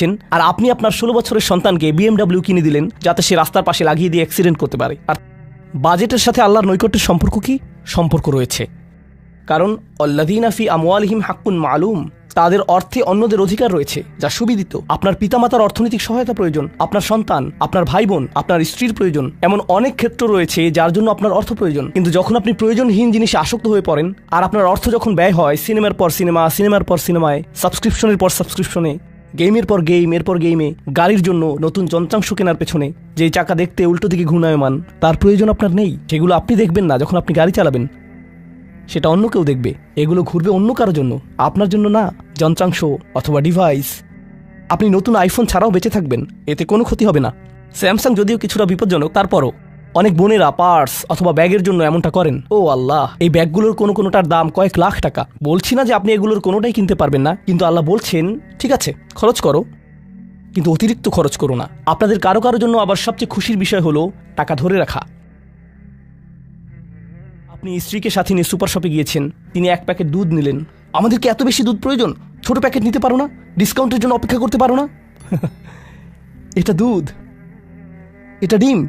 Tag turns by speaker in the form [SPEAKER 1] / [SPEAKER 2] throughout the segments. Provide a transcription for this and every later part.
[SPEAKER 1] দিয়েছেন আর আপনি আপনার ষোলো বছরের সন্তানকে বিএমডাব্লিউ কিনে দিলেন যাতে সে রাস্তার পাশে লাগিয়ে দিয়ে অ্যাক্সিডেন্ট করতে পারে। আর বাজেটের সাথে আল্লাহর নৈকট্যের সম্পর্ক কি? সম্পর্ক রয়েছে। কারণ অল্লাদিনাফি আমওয়ালহিম হাক্কুন মালুম, তাদের অর্থে অন্যদের অধিকার রয়েছে, যা সুবিদিত। আপনার পিতামাতার অর্থনৈতিক সহায়তা প্রয়োজন, আপনার সন্তান, আপনার ভাই বোন আপনার স্ত্রীর প্রয়োজন, এমন অনেক ক্ষেত্র রয়েছে যার জন্য আপনার অর্থ প্রয়োজন। কিন্তু যখন আপনি প্রয়োজনহীন জিনিসে আসক্ত হয়ে পড়েন, আর আপনার অর্থ যখন ব্যয় হয়, সিনেমার পর সিনেমা, সিনেমার পর সিনেমায়, সাবস্ক্রিপশনের পর সাবস্ক্রিপশনে গেমের পর গেম, এরপর গেমে, গাড়ির জন্য নতুন যন্ত্রাংশ কেনার পেছনে যে চাকা দেখতে উল্টো দিকে ঘূর্ণায়মান, তার প্রয়োজন আপনার নেই। সেগুলো আপনি দেখবেন না যখন আপনি গাড়ি চালাবেন। সেটা অন্য কেউ দেখবে। এগুলো ঘুরবে অন্য কারোর জন্য। আপনার জন্য না, যন্ত্রাংশ অথবা ডিভাইস আপনি নতুন আইফোন ছাড়াও বেঁচে থাকবেন। এতে কোনো ক্ষতি হবে না। স্যামসাং যদিও কিছুটা বিপজ্জনক, তারপরও। অনেক বোনেরা পার্স অথবা ব্যাগের জন্য এমনটা করেন। ও আল্লাহ, এই ব্যাগগুলোর কোনো কোনোটার দাম কয়েক লাখ টাকা। বলছি না যে আপনি এগুলোর কোনোটাই কিনতে পারবেন না, কিন্তু আল্লাহ বলছেন, ঠিক আছে, খরচ করো। কিন্তু অতিরিক্ত খরচ করো না। আপনাদের কারও কারও জন্য আবার সবচেয়ে খুশির বিষয় হলো, টাকা ধরে রাখা। আপনি স্ত্রীকে সাথে নিয়ে সুপার শপে গিয়েছেন, তিনি এক প্যাকেট দুধ নিলেন। আমাদেরকে এত বেশি দুধ প্রয়োজন? ছোট প্যাকেট নিতে পারো না? ডিসকাউন্টের জন্য অপেক্ষা করতে পারো না? এটা দুধ। এটা ডিম।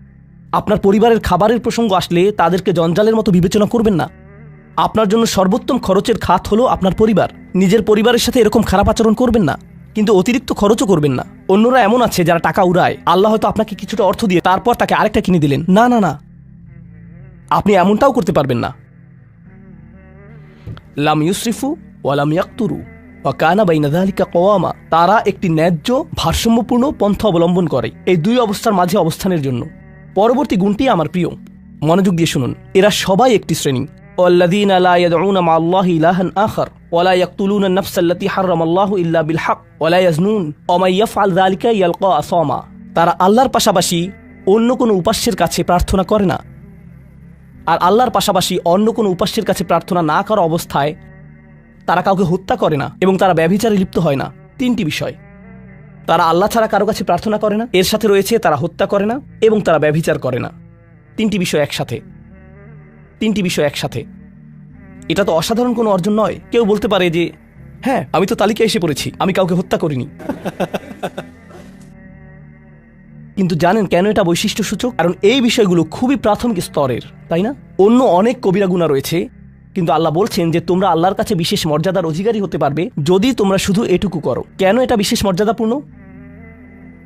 [SPEAKER 1] আপনার পরিবারের খাবারের প্রসঙ্গ আসলে তাদেরকে জঞ্জালের মতো বিবেচনা করবেন না। আপনার জন্য সর্বোত্তম খরচের খাত হলো আপনার পরিবার। নিজের পরিবারের সাথে এরকম খারাপ আচরণ করবেন না। কিন্তু অতিরিক্ত খরচও করবেন না। অন্যরা এমন আছে যারা টাকা উড়ায়। আল্লাহ হয়তো আপনাকে কিছুটা অর্থ দিয়ে তারপর তাকে আরেকটা কিনে দিলেন। না না না। আপনি এমনটাও করতে পারবেন না। লাম ইউসরিফু ওয়ালাম ইয়াক্তুরু ওয়াকানা বাইনা যালিকা কওয়ামা। তারা একটি ন্যায্য, ভারসাম্যপূর্ণ পন্থা অবলম্বন করে। এই দুই অবস্থার মাঝে অবস্থানের জন্য। পরবর্তী গুণটি আমার প্রিয় মনোযোগ দিয়ে শুনুন এরা সবাই একটি শ্রেণী والذين لا يدعون مع الله إلها آخر ولا يقتلون النفس التي حرم الله إلا بالحق ولا يزنون ومن يفعل ذلك يلقى أثاما তারা আল্লাহর পাশাপাশি অন্য কোনো উপাস্যের কাছে প্রার্থনা করে না আর আল্লাহর পাশাপাশি অন্য কোনো উপাস্যের কাছে প্রার্থনা না করা অবস্থায় তারা কাউকে হত্যা করে না এবং তারা ব্যভিচারে লিপ্ত হয় না তিনটি বিষয় তারা আল্লাহ ছাড়া কারও কাছে প্রার্থনা করে না। এর সাথে রয়েছে তারা হত্যা করে না এবং তারা ব্যভিচার করে না। তিনটি বিষয় একসাথে। তিনটি বিষয় একসাথে। এটা তো অসাধারণ কোনো অর্জন নয়। কেউ বলতে পারে যে হ্যাঁ আমি তো তালিকায় এসে পড়েছি, আমি কাউকে হত্যা করিনি। কিন্তু জানেন কেন এটা বৈশিষ্ট্য সূচক কারণ এই বিষয়গুলো খুবই প্রাথমিক স্তরের, তাই না? অন্য অনেক কবিরা গুণা রয়েছে কিন্তু আল্লাহ বলছেন যে তোমরা আল্লাহর কাছে বিশেষ মর্যাদার অধিকারী হতে পারবে যদি তোমরা শুধু এটুকু করো। কেন এটা বিশেষ মর্যাদাপূর্ণ?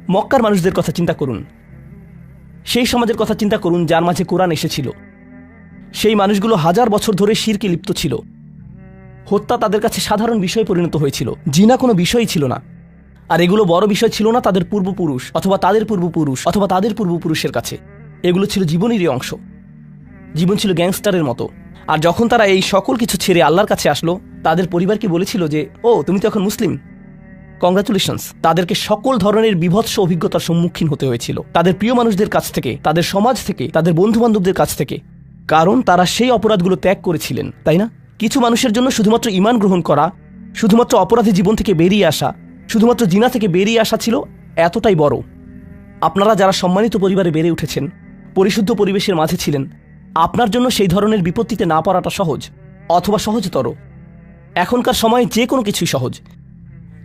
[SPEAKER 1] মক্কার মানুষদের কথা চিন্তা করুন। সেই সমাজের কথা চিন্তা করুন যার মাঝে কোরআন এসেছিল। সেই মানুষগুলো হাজার বছর ধরে শিরকে লিপ্ত ছিল। হত্যা তাদের কাছে সাধারণ বিষয় পরিণত হয়েছিল। জিনা কোনো বিষয়ই ছিল না। আর এগুলো বড় বিষয় ছিল না তাদের পূর্বপুরুষ অথবা তাদের পূর্বপুরুষ অথবা তাদের পূর্বপুরুষের কাছে। এগুলো ছিল জীবনেরই অংশ। জীবন ছিল গ্যাংস্টারের মতো। আর যখন তারা এই সকল কিছু ছেড়ে আল্লাহর কাছে আসলো, তাদের পরিবারকে বলেছিল যে, ও, তুমি তো এখন মুসলিম? কংগ্রাচুলেশনস তাদেরকে সকল ধরনের বিভৎস অভিজ্ঞতার সম্মুখীন হতে হয়েছিল। তাদের প্রিয় মানুষদের কাছ থেকে, তাদের সমাজ থেকে, তাদের বন্ধু বান্ধবদের কাছ থেকে। কারণ তারা সেই অপরাধগুলো ত্যাগ করেছিলেন, তাই না? কিছু মানুষের জন্য শুধুমাত্র ইমান গ্রহণ করা, শুধুমাত্র অপরাধী জীবন থেকে বেরিয়ে আসা, শুধুমাত্র জিনা থেকে বেরিয়ে আসা ছিল এতটাই বড়। আপনারা যারা সম্মানিত পরিবারে বেড়ে উঠেছেন, পরিশুদ্ধ পরিবেশের মাঝে ছিলেন আপনার জন্য সেই ধরনের বিপত্তিতে না পড়াটা সহজ, অথবা সহজতর। এখনকার সময়ে যে কোনো কিছুই সহজ।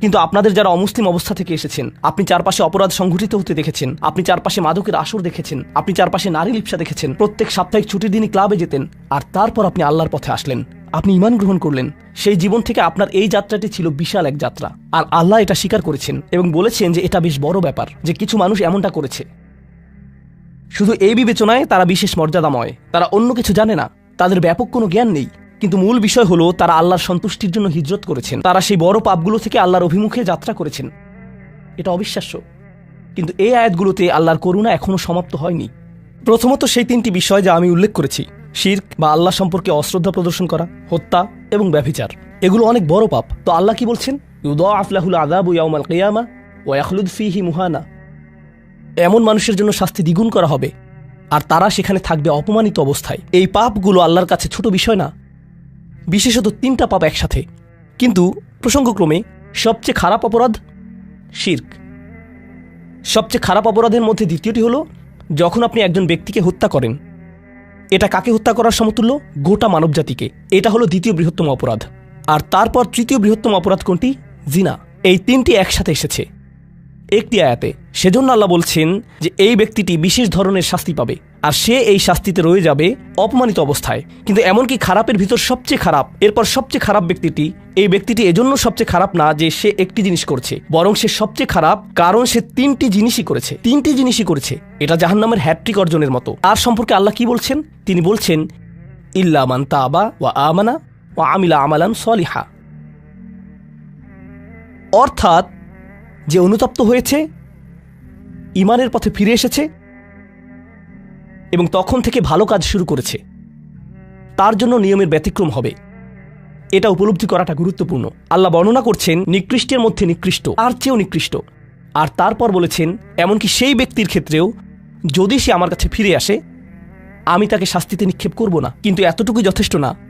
[SPEAKER 1] কিন্তু আপনাদের যারা অমুসলিম অবস্থা থেকে এসেছেন, আপনি চারপাশে অপরাধ সংঘটিত হতে দেখেছেন, আপনি চারপাশে মাদকের আসর দেখেছেন, আপনি চারপাশে নারী লিপসা দেখেছেন, প্রত্যেক সাপ্তাহিক ছুটির দিনই ক্লাবে যেতেন, আর তারপর আপনি আল্লাহর পথে আসলেন। আপনি ইমান গ্রহণ করলেন। সেই জীবন থেকে আপনার এই যাত্রাটি ছিল বিশাল এক যাত্রা। আর আল্লাহ এটা স্বীকার করেছেন এবং বলেছেন যে এটা বেশ বড় ব্যাপার যে কিছু মানুষ এমনটা করেছে। শুধু এই বিবেচনায় তারা বিশেষ মর্যাদাময়। তারা অন্য কিছু জানে না। তাদের ব্যাপক কোনো জ্ঞান নেই। কিন্তু মূল বিষয় হলো, তারা আল্লাহর সন্তুষ্টির জন্য হিজরত করেছেন। তারা সেই বড় পাপগুলো থেকে আল্লাহর অভিমুখে যাত্রা করেছেন। এটা অবিশ্বাস্য। কিন্তু এই আয়াতগুলোতে আল্লাহর করুণা এখনও সমাপ্ত হয়নি। প্রথমত সেই তিনটি বিষয় যা আমি উল্লেখ করেছি, শির্ক বা আল্লাহ সম্পর্কে অশ্রদ্ধা প্রদর্শন করা, হত্যা এবং ব্যভিচার। এগুলো অনেক বড় পাপ। তো আল্লাহ কি বলছেন? ইউদ আফলাহুল আদাবু ইয়াউমাল কিয়ামা ওয়াখলুদ ফিহি মুহানা। এমন মানুষের জন্য শাস্তি দ্বিগুণ করা হবে। আর তারা সেখানে থাকবে অপমানিত অবস্থায়। এই পাপগুলো আল্লাহর কাছে ছোট বিষয় না। বিশেষত তিনটা পাপ একসাথে। কিন্তু প্রসঙ্গক্রমে সবচেয়ে খারাপ অপরাধ শির্ক। সবচেয়ে খারাপ অপরাধের মধ্যে দ্বিতীয়টি হলো, যখন আপনি একজন ব্যক্তিকে হত্যা করেন, এটা কাকে হত্যা করার সমতুল্য? গোটা মানবজাতিকে। এটা হলো দ্বিতীয় বৃহত্তম অপরাধ। আর তারপর তৃতীয় বৃহত্তম অপরাধ কোনটি? জিনা। এই তিনটি একসাথে এসেছে। একটি আয়াতে, সেজন্য আল্লাহ বলছেন যে এই ব্যক্তিটি বিশেষ ধরনের শাস্তি পাবে, আর সে এই শাস্তিতে রয়ে যাবে অপমানিত অবস্থায়। কিন্তু এমনকি খারাপের ভিতর সবচেয়ে খারাপ, এরপর সবচেয়ে খারাপ ব্যক্তিটি, এই ব্যক্তিটি এজন্য সবচেয়ে খারাপ না যে সে একটি জিনিস করছে, বরং সে সবচেয়ে খারাপ কারণ সে তিনটি জিনিসই করেছে। তিনটি জিনিসই করেছে, এটা জাহান্নামের হ্যাট্রিক অর্জনের মতো। আর সম্পর্কে আল্লাহ কি বলছেন? তিনি বলছেন ইল্লামান তাবা ওয়া আমানা ওয়া আমিলা আমালান সলিহা। অর্থাৎ যে অনুতপ্ত হয়েছে ইমানের পথে ফিরে এসেছে এবং তখন থেকে ভালো কাজ শুরু করেছে। তার জন্য নিয়মের ব্যতিক্রম হবে। এটা উপলব্ধি করাটা গুরুত্বপূর্ণ। আল্লাহ বর্ণনা করছেন, নিকৃষ্টের মধ্যে নিকৃষ্ট, আর চেয়েও নিকৃষ্ট। আর তারপর বলেছেন, এমনকি সেই ব্যক্তির ক্ষেত্রেও যদি সে আমার কাছে ফিরে আসে, আমি তাকে শাস্তিতে নিক্ষেপ করব না। কিন্তু এতটুকুই যথেষ্ট না।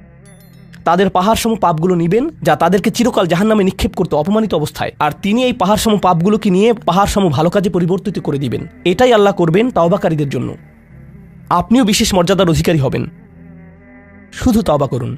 [SPEAKER 1] তাদের পাহাড় সম পাপগুলো নিবেন, যা তাদেরকে চিরকাল জাহান নামে নিক্ষেপ করতে অপমানিত অবস্থায়। আর তিনি এই পাহাড় সম পাপগুলোকে নিয়ে পাহাড় সম ভালো কাজে পরিবর্তিত করে দিবেন। এটাই আল্লাহ করবেন তাওবাকারীদের জন্য। আপনিও বিশেষ মর্যাদার অধিকারী হবেন। শুধু তাওবা করুন।